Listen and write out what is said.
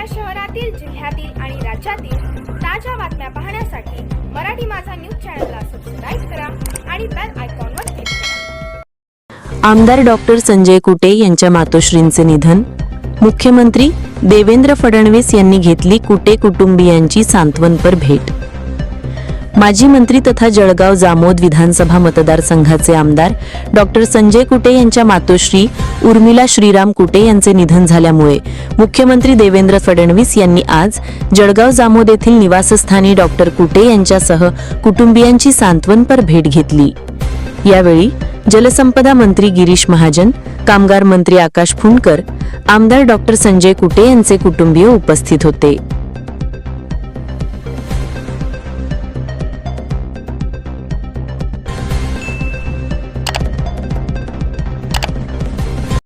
आपल्या शहरातील जिल्ह्यातील आणि राज्यातील ताज्या बातम्या पाहण्यासाठी मराठी माझा न्यूज चॅनलला सबस्क्राईब करा आणि बेल आयकॉनवर क्लिक करा. आमदार डॉक्टर संजय कुटे यांच्या मातोश्रींचे निधन. मुख्यमंत्री देवेंद्र फडणवीस यांनी घेतली कुटे कुटुंबियांची सांत्वनपर भेट. माजी मंत्री तथा जळगाव जामोद विधानसभा मतदारसंघाचे आमदार डॉक्टर संजय कुटे यांच्या मातोश्री उर्मिला श्रीराम कुटे यांचे निधन झाल्यामुळे मुख्यमंत्री देवेंद्र फडणवीस यांनी आज जळगाव जामोद येथील निवासस्थानी डॉक्टर कुटे यांच्यासह कुटुंबियांची सांत्वनपर भेट घेतली. यावेळी जलसंपदा मंत्री गिरीश महाजन कामगार मंत्री आकाश फुंडकर आमदार डॉक्टर संजय कुटे यांचे कुटुंबीय उपस्थित होते.